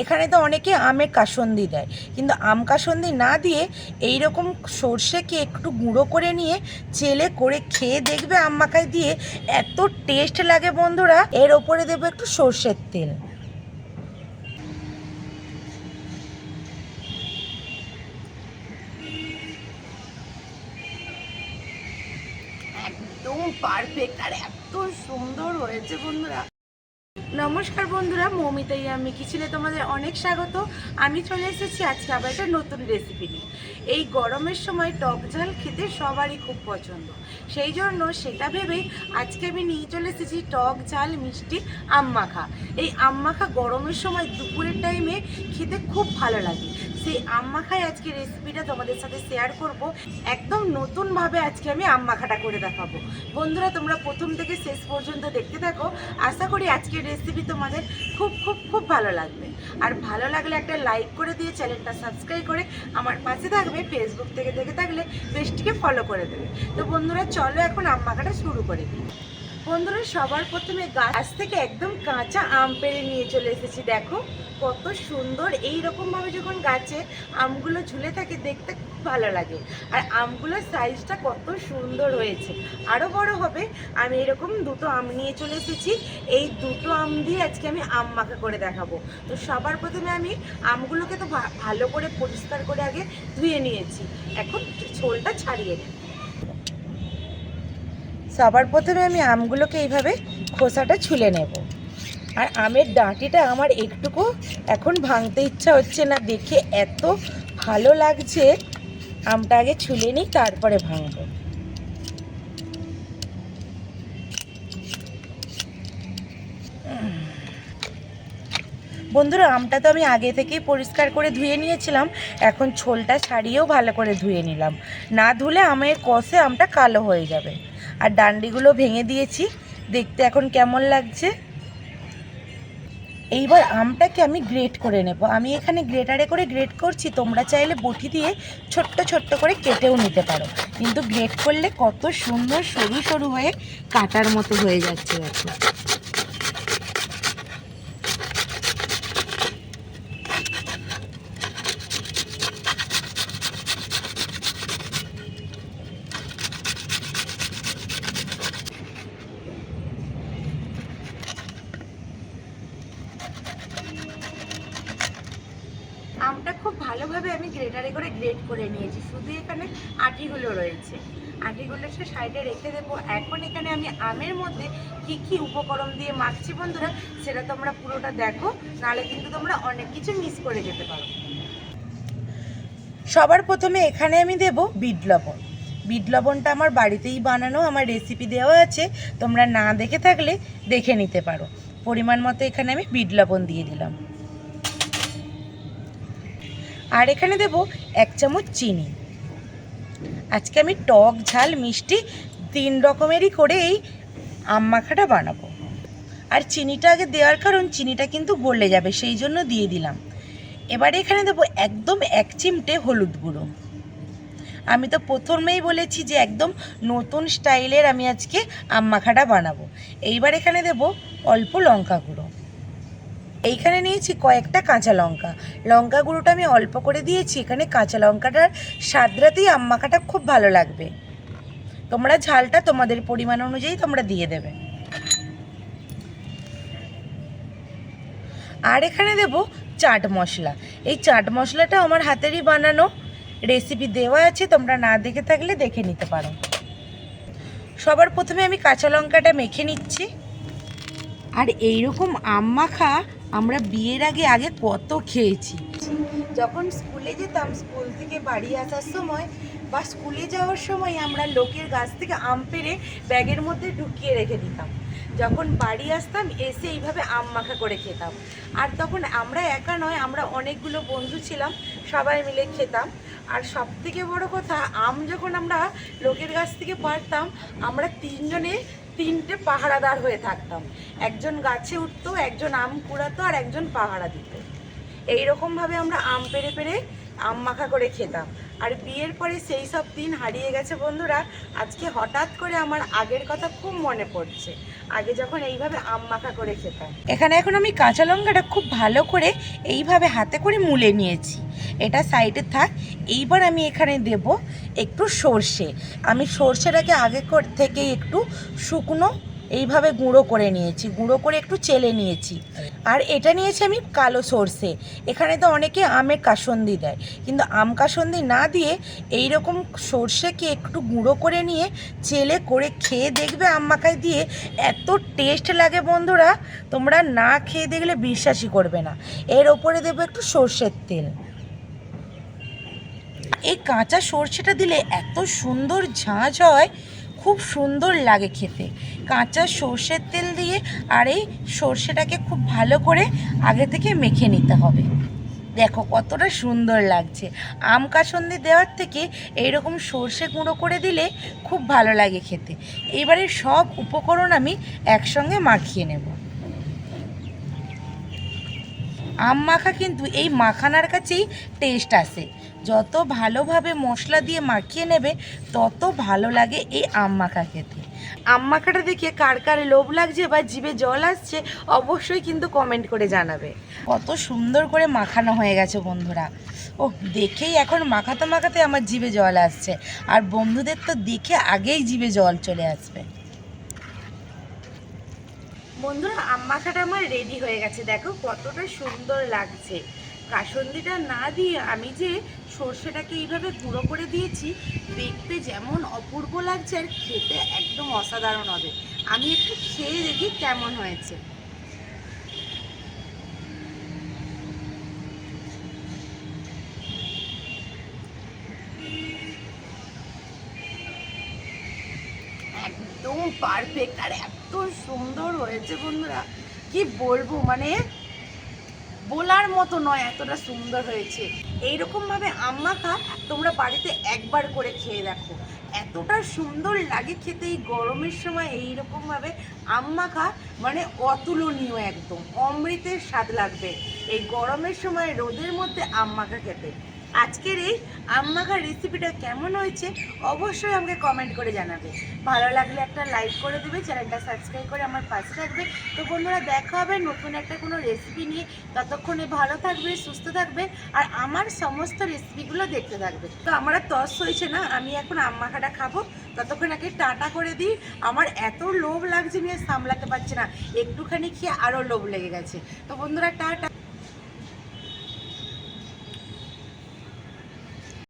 এখানে তো অনেকে আমের কাসন্দি দেয়। কিন্তু আম কাসন্দি না দিয়ে এই রকম সর্ষেকে একটু গুঁড়ো করে নিয়ে চেলে করে খেয়ে দেখবে আম মাখায় দিয়ে এত টেস্ট লাগে বন্ধুরা। এর ওপরে দেবো একটু সর্ষের তেল। একদম পারফেক্ট আর এত সুন্দর হয়েছে বন্ধুরা। নমস্কার বন্ধুরা, মৌমিতাই আমি কিচেনে তোমাদের অনেক স্বাগত। আমি চলে এসেছি আজকে আবার একটা নতুন রেসিপি নিয়ে। এই গরমের সময় টক ঝাল খেতে সবারই খুব পছন্দ। সেই জন্য সেটা ভেবেই আজকে আমি নিয়ে চলে এসেছি টক ঝাল মিষ্টি আম মাখা এই আম মাখা গরমের সময় দুপুরের টাইমে খেতে খুব ভালো লাগে। সেই আম মাখায় আজকে রেসিপিটা তোমাদের সাথে শেয়ার করব। একদম নতুনভাবে আজকে আমি আম মাখাটা করে দেখাবো। বন্ধুরা, তোমরা প্রথম থেকে শেষ পর্যন্ত দেখতে থাকো। আশা করি আজকের রেসিপি তোমাদের খুব খুব খুব ভালো লাগবে। আর ভালো লাগলে একটা লাইক করে দিয়ে চ্যানেলটা সাবস্ক্রাইব করে আমার পাশে থাকবে। ফেসবুক থেকে দেখে থাকলে পেজটিকে ফলো করে দেবে। তো বন্ধুরা, চলো এখন আম মাখাটা শুরু করে। দিই বন্ধুরা, সবার প্রথমে গাছ থেকে একদম কাঁচা আম পেড়ে নিয়ে চলে এসেছি। দেখো, কত সুন্দর এই রকমভাবে যখন গাছে আমগুলো ঝুলে থাকে, দেখতে খুব ভালো লাগে। আর আমগুলোর সাইজটা কত সুন্দর হয়েছে। আরও বড় হবে, আমি এরকম দুটো আম নিয়ে চলে এসেছি। এই দুটো আম দিয়ে আজকে আমি আম মাখা করে দেখাবো। তো সবার প্রথমে আমি আমগুলোকে তো ভালো করে পরিষ্কার করে আগে ধুয়ে নিয়েছি। এখন ছোলটা ছাড়িয়ে নেব সবার প্রথমে আমি আমগুলোকে এইভাবে খোসাটা ছুলে নেব। আর আমের ডাঁটিটা আমার একটুকু এখন ভাঙতে ইচ্ছা হচ্ছে না। দেখে এত ভালো লাগছে, আমটা আগে ছুলে নিই, তারপরে ভাঙবো। বন্ধুরা, আমটা তো আমি আগে থেকেই পরিষ্কার করে ধুয়ে নিয়েছিলাম। এখন ছোলটা ছাড়িয়েও ভালো করে ধুয়ে নিলাম। না ধুলে আমের কষে আমটা কালো হয়ে যাবে। আর ডান্ডিগুলো ভেঙে দিয়েছি। দেখতে এখন কেমন লাগছে? এইবার আমটাকে আমি গ্রেট করে নেব। আমি এখানে গ্রেটারে করে গ্রেট করছি, তোমরা চাইলে বটি দিয়ে ছোট্ট ছোট্ট করে কেটেও নিতে পারো। কিন্তু গ্রেট করলে কত সুন্দর সরু সরু হয়ে কাটার মতো হয়ে যাচ্ছে, দেখো আমটা খুব ভালোভাবে আমি গ্রেটারে করে গ্রেট করে নিয়েছি। শুধু এখানে আটিগুলো রয়েছে। আটিগুলো সে সাইডে রেখে দেবো। এখন এখানে আমি আমের মধ্যে কি কি উপকরণ দিয়ে মাখছি বন্ধুরা, সেটা তোমরা পুরোটা দেখো। নাহলে কিন্তু তোমরা অনেক কিছু মিস করে যেতে পারো। সবার প্রথমে এখানে আমি দেব বিট লবণ। বিট লবণটা আমার বাড়িতেই বানানো, আমার রেসিপি দেওয়া আছে। তোমরা না দেখে থাকলে দেখে নিতে পারো। পরিমাণ মতো এখানে আমি বিট লবণ দিয়ে দিলাম। আর এখানে দেব এক চামচ চিনি। আজকে আমি টক ঝাল মিষ্টি তিন রকমেরই করে এই আম মাখাটা বানাবো। আর চিনিটা আগে দেওয়ার কারণ চিনিটা কিন্তু গলে যাবে, সেই জন্য দিয়ে দিলাম। এবারে এখানে দেবো একদম এক চিমটে হলুদ গুঁড়ো। আমি তো প্রথমেই বলেছি যে একদম নতুন স্টাইলের আমি আজকে আম মাখাটা বানাবো। এইবার এখানে দেবো অল্প লঙ্কা গুঁড়ো। এইখানে নিয়েছি কয়েকটা কাঁচা লঙ্কা। লঙ্কা গুঁড়োটা আমি অল্প করে দিয়েছি, এখানে কাঁচা লঙ্কাটার স্বাদরাতেই মাখাটা খুব ভালো লাগবে। তোমরা ঝালটা তোমাদের পরিমাণ অনুযায়ী তোমরা দিয়ে দেবে। আর এখানে দেব চাট মশলা। এই চাট মশলাটা আমার হাতেরই বানানো রেসিপি দেওয়া আছে, তোমরা না দেখে থাকলে দেখে নিতে পারো। সবার প্রথমে আমি কাঁচা লঙ্কাটা মেখে নিচ্ছি। আর এইরকম আম মাখা আমরা বিয়ের আগে আগে কত খেয়েছি। যখন স্কুলে যেতাম, স্কুল থেকে বাড়ি আসার সময় বা স্কুলে যাওয়ার সময় আমরা লোকের গাছ থেকে আম পেড়ে ব্যাগের মধ্যে ঢুকিয়ে রেখে দিতাম। যখন বাড়ি আসতাম, এসে এইভাবে আম মাখা করে খেতাম। আর তখন আমরা একা নয়, আমরা অনেকগুলো বন্ধু ছিলাম, সবাই মিলে খেতাম। আর সব থেকে বড় কথা, আম যখন আমরা লোকের গাছ থেকে পারতাম, আমরা তিনজনে তিনটে পাহারাদার হয়ে থাকতাম। একজন গাছে উঠতো, একজন আম কুড়াতো আর একজন পাহারা দিত। এইরকমভাবে আমরা আম পেরে পেড়ে আম মাখা করে খেতাম। আর বিয়ের পরে সেই সব দিন হারিয়ে গেছে বন্ধুরা, আজকে হঠাৎ করে আমার আগের কথা খুব মনে পড়ছে। আগে যখন এইভাবে আম মাখা করে খেতাম। এখানে এখন আমি কাঁচা লঙ্কাটা খুব ভালো করে এইভাবে হাতে করে মুলে নিয়েছি। এটা সাইডে থাক, এইবার আমি এখানে দেব একটু সর্ষে। আমি সর্ষেটাকে আগে থেকেই একটু শুকনো এইভাবে গুঁড়ো করে নিয়েছি গুঁড়ো করে একটু চেলে নিয়েছি। আর। এটা নিয়েছি আমি কালো সর্ষে। এখানে তো অনেকে আমের কাসন্দি দেয় কিন্তু আম কাসন্দি না দিয়ে এই রকম সর্ষেকে একটু গুঁড়ো করে নিয়ে চেলে করে খেয়ে দেখবে আম মাখায় দিয়ে এত টেস্ট লাগে বন্ধুরা তোমরা না খেয়ে দেখলে বিশ্বাসই করবে না। এর ওপরে দেবো একটু সর্ষের তেল। এই কাঁচা সর্ষেটা দিলে এত সুন্দর ঝাঁঝ হয় খুব সুন্দর লাগে খেতে। কাঁচা সর্ষের তেল দিয়ে আর এই সর্ষেটাকে খুব ভালো করে আগে থেকে মেখে নিতে হবে। দেখো কতটা সুন্দর লাগছে। আম কাসন্দি দেওয়ার থেকে এইরকম সর্ষে গুঁড়ো করে দিলে খুব ভালো লাগে খেতে। এবারে সব উপকরণ আমি একসঙ্গে মাখিয়ে নেব। আম মাখা কিন্তু এই মাখানার কাছেই টেস্ট আসে। যত ভালোভাবে মশলা দিয়ে মাখিয়ে নেবে, তত ভালো লাগে এই আম মাখা খেতে। আম মাখাটা দেখে কার কার লোভ লাগছে বা জিভে জল আসছে, অবশ্যই কিন্তু কমেন্ট করে জানাবে। কত সুন্দর করে মাখানো হয়ে গেছে বন্ধুরা। ও দেখেই এখন মাখাতে মাখাতে আমার জিভে জল আসছে। আর বন্ধুদের তো দেখে আগেই জিভে জল চলে আসবে। বন্ধুরা, আম মাখাটা আমার রেডি হয়ে গেছে। দেখো কতটা সুন্দর লাগছে। কাসন্দিটা না দিয়ে আমি যে সর্ষেটাকে এইভাবে গুঁড়ো করে দিয়েছি। দেখতে যেমন অপূর্ব লাগছে আর খেতে একদম অসাধারণ হবে। আমি একটু খেয়ে দেখি কেমন হয়েছে। একদম পারফেক্ট আর এত সুন্দর হয়েছে বন্ধুরা। কি বলব মানে বলার মতো নয়, এতটা সুন্দর হয়েছে। এইরকমভাবে আম মাখা তোমরা বাড়িতে একবার করে খেয়ে দেখো। এতটা সুন্দর লাগে খেতে এই গরমের সময়, এইরকমভাবে মাখা মানে অতুলনীয় একদম। অমৃতের স্বাদ লাগবে। এই গরমের সময় রোদের মধ্যে মাখা খেতে। আজকের এই আম মাখার রেসিপিটা কেমন হয়েছে অবশ্যই আমাকে কমেন্ট করে জানাবে। ভালো লাগলে একটা লাইক করে দেবে চ্যানেলটা সাবস্ক্রাইব করে আমার পাশে থাকবে। তো বন্ধুরা, দেখা হবে নতুন একটা কোনো রেসিপি নিয়ে। ততক্ষণে ভালো থাকবে, সুস্থ থাকবে, আর আমার সমস্ত রেসিপিগুলো দেখতে থাকবে। তো আমার আর তস হয়েছে না, আমি এখন আম মাখাটা খাব। ততক্ষণ আগে টাটা করে দিই। আমার এত লোভ লাগছে নিয়ে সামলাতে পারছি না। একটুখানি খেয়ে আরও লোভ লেগে গেছে। তো বন্ধুরা, টাটা।